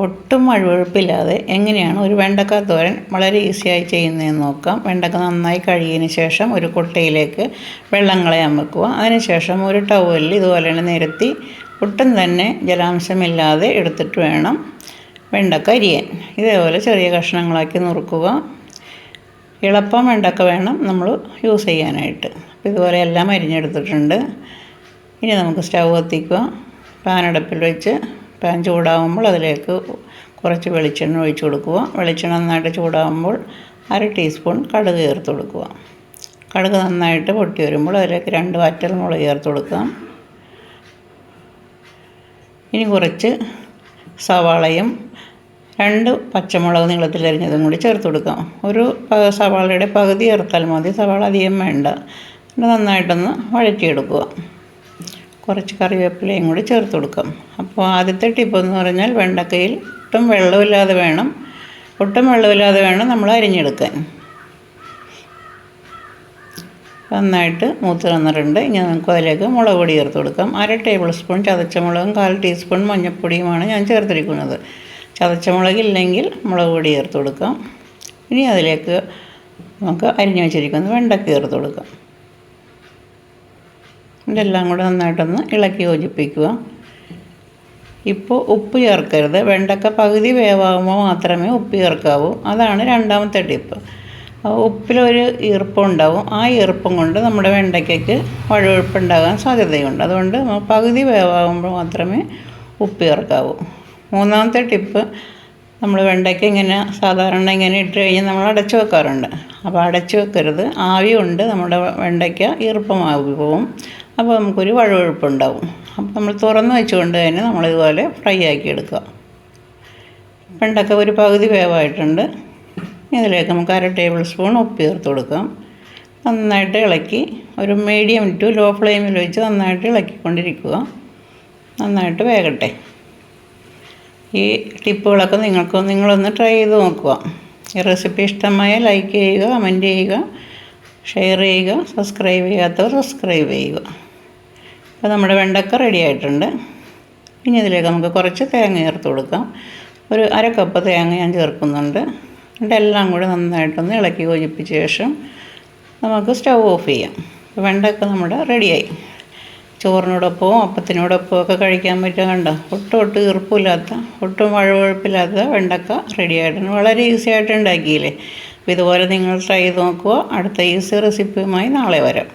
ഒട്ടും വഴുവഴുപ്പില്ലാതെ എങ്ങനെയാണ് ഒരു വെണ്ടക്ക തോരൻ വളരെ ഈസിയായി ചെയ്യുന്നതെന്ന് നോക്കാം. വെണ്ടക്ക നന്നായി കഴുകിയതിന് ശേഷം ഒരു കുട്ടയിലേക്ക് വെള്ളം കളയാൻ വെക്കുക അതിനുശേഷം ഒരു ടവലിൽ ഇതുപോലെ തന്നെ നിരത്തി ഒട്ടും തന്നെ ജലാംശമില്ലാതെ എടുത്തിട്ട് വേണം വെണ്ടക്ക അരിയാൻ. ഇതേപോലെ ചെറിയ കഷ്ണങ്ങളാക്കി നുറുക്കുക. ഇളപ്പം വെണ്ടക്ക വേണം നമ്മൾ യൂസ് ചെയ്യാനായിട്ട്. അപ്പോൾ ഇതുപോലെ എല്ലാം അരിഞ്ഞെടുത്തിട്ടുണ്ട്. ഇനി നമുക്ക് സ്റ്റൗ കത്തിക്കുക. പാനടപ്പിൽ വെച്ച് പാൻ ചൂടാകുമ്പോൾ അതിലേക്ക് കുറച്ച് വെളിച്ചെണ്ണ ഒഴിച്ച് കൊടുക്കുക. വെളിച്ചെണ്ണ നന്നായിട്ട് ചൂടാകുമ്പോൾ അര ടീസ്പൂൺ കടുക് ചേർത്ത് കൊടുക്കുക. കടുക് നന്നായിട്ട് പൊട്ടി വരുമ്പോൾ അതിലേക്ക് രണ്ട് വറ്റൽ മുളക് ചേർത്ത് കൊടുക്കാം ഇനി കുറച്ച് സവാളയും രണ്ട് പച്ചമുളക് നീളത്തിൽ അരിഞ്ഞതും കൂടി ചേർത്ത് കൊടുക്കാം. ഒരു സവാളയുടെ പകുതി ചേർത്താൽ മതി. സവാള അധികം വേണ്ട. നന്നായിട്ടൊന്ന് വഴറ്റിയെടുക്കുക. കുറച്ച് കറിവേപ്പിലയും കൂടി ചേർത്ത് കൊടുക്കാം. അപ്പോൾ ആദ്യത്തെ ടിപ്പെന്ന് പറഞ്ഞാൽ വെണ്ടക്കയിൽ ഒട്ടും വെള്ളമില്ലാതെ വേണം. ഒട്ടും വെള്ളമില്ലാതെ വേണം നമ്മൾ അരിഞ്ഞെടുക്കാൻ. നന്നായിട്ട് മൂത്ത് തന്നിട്ടുണ്ട് ഇനി നമുക്ക് അതിലേക്ക് മുളക് പൊടി ചേർത്ത് കൊടുക്കാം. അര ടേബിൾ സ്പൂൺ ചതച്ച മുളകും കാൽ ടീസ്പൂൺ മഞ്ഞൾപ്പൊടിയുമാണ് ഞാൻ ചേർത്തിരിക്കുന്നത്. ചതച്ച മുളകില്ലെങ്കിൽ മുളക് പൊടി ചേർത്ത് കൊടുക്കാം. ഇനി അതിലേക്ക് നമുക്ക് അരിഞ്ഞു വെച്ചിരിക്കുന്നത് വെണ്ടക്ക ചേർത്ത് കൊടുക്കാം. ഇതെല്ലാം കൂടെ നന്നായിട്ടൊന്ന് ഇളക്കി യോജിപ്പിക്കുക. ഇപ്പോൾ ഉപ്പ് ചേർക്കരുത്. വെണ്ടക്ക പകുതി വേവാകുമ്പോൾ മാത്രമേ ഉപ്പ് ചേർക്കാവൂ. അതാണ് രണ്ടാമത്തെ ടിപ്പ്. ഉപ്പിലൊരു ഈർപ്പം ഉണ്ടാവും ആ ഈർപ്പം കൊണ്ട് നമ്മുടെ വെണ്ടയ്ക്കയ്ക്ക് വഴുവഴുപ്പുണ്ടാകാൻ സാധ്യതയുണ്ട്. അതുകൊണ്ട് പകുതി വേവാകുമ്പോൾ മാത്രമേ ഉപ്പ് ചേർക്കാവൂ. മൂന്നാമത്തെ ടിപ്പ് നമ്മൾ വെണ്ടയ്ക്ക ഇങ്ങനെ സാധാരണ ഇങ്ങനെ ഇട്ട് കഴിഞ്ഞാൽ നമ്മൾ അടച്ചു വെക്കാറുണ്ട്. അപ്പോൾ അടച്ചു വെക്കരുത്. ആവി കൊണ്ട് നമ്മുടെ വെണ്ടയ്ക്ക ഈർപ്പമാവി പോവും അപ്പോൾ നമുക്കൊരു വഴുവഴുപ്പുണ്ടാവും. അപ്പോൾ നമ്മൾ തുറന്ന് വെച്ചുകൊണ്ട് തന്നെ നമ്മളിതുപോലെ ഫ്രൈ ആക്കി എടുക്കുക. വെണ്ടക്ക ഒരു പകുതി വേവായിട്ടുണ്ട്. ഇതിലേക്ക് നമുക്ക് അര ടേബിൾ സ്പൂൺ ഉപ്പ് ചേർത്ത് കൊടുക്കാം. നന്നായിട്ട് ഇളക്കി ഒരു മീഡിയം ടു ലോ ഫ്ലെയിമിൽ വെച്ച് നന്നായിട്ട് ഇളക്കിക്കൊണ്ടിരിക്കുക. നന്നായിട്ട് വേകട്ടെ. ഈ ടിപ്പുകളൊക്കെ നിങ്ങൾക്ക് നിങ്ങളൊന്ന് ട്രൈ ചെയ്ത് നോക്കുക. ഈ റെസിപ്പി ഇഷ്ടമായ ലൈക്ക് ചെയ്യുക കമന്റ് ചെയ്യുക. ഷെയർ ചെയ്യുക സബ്സ്ക്രൈബ് ചെയ്യാത്തവർ സബ്സ്ക്രൈബ് ചെയ്യുക. അപ്പോൾ നമ്മുടെ വെണ്ടക്ക റെഡി ആയിട്ടുണ്ട്. ഇനി ഇതിലേക്ക് നമുക്ക് കുറച്ച് തേങ്ങ ചേർത്ത് കൊടുക്കാം. ഒരു അര കപ്പ് തേങ്ങ ഞാൻ ചേർക്കുന്നുണ്ട്. എന്നിട്ട് എല്ലാം കൂടി നന്നായിട്ടൊന്ന് ഇളക്കി യോജിപ്പിച്ച ശേഷം നമുക്ക് സ്റ്റൗ ഓഫ് ചെയ്യാം. വെണ്ടക്ക നമ്മുടെ റെഡിയായി ചോറിനോടൊപ്പവും അപ്പത്തിനോടൊപ്പവും ഒക്കെ കഴിക്കാൻ പറ്റുക കണ്ടോ? ഒട്ടും ഒട്ടും ഈർപ്പില്ലാത്ത ഒട്ടും വഴുവഴുപ്പില്ലാത്ത വെണ്ടക്ക റെഡിയായിട്ടുണ്ട് വളരെ ഈസി ആയിട്ട് ഉണ്ടാക്കിയില്ലേ? അപ്പോൾ ഇതുപോലെ നിങ്ങൾ ട്രൈ ചെയ്ത് നോക്കുക. അടുത്ത ഈസി റെസിപ്പിയുമായി നാളെ വരാം.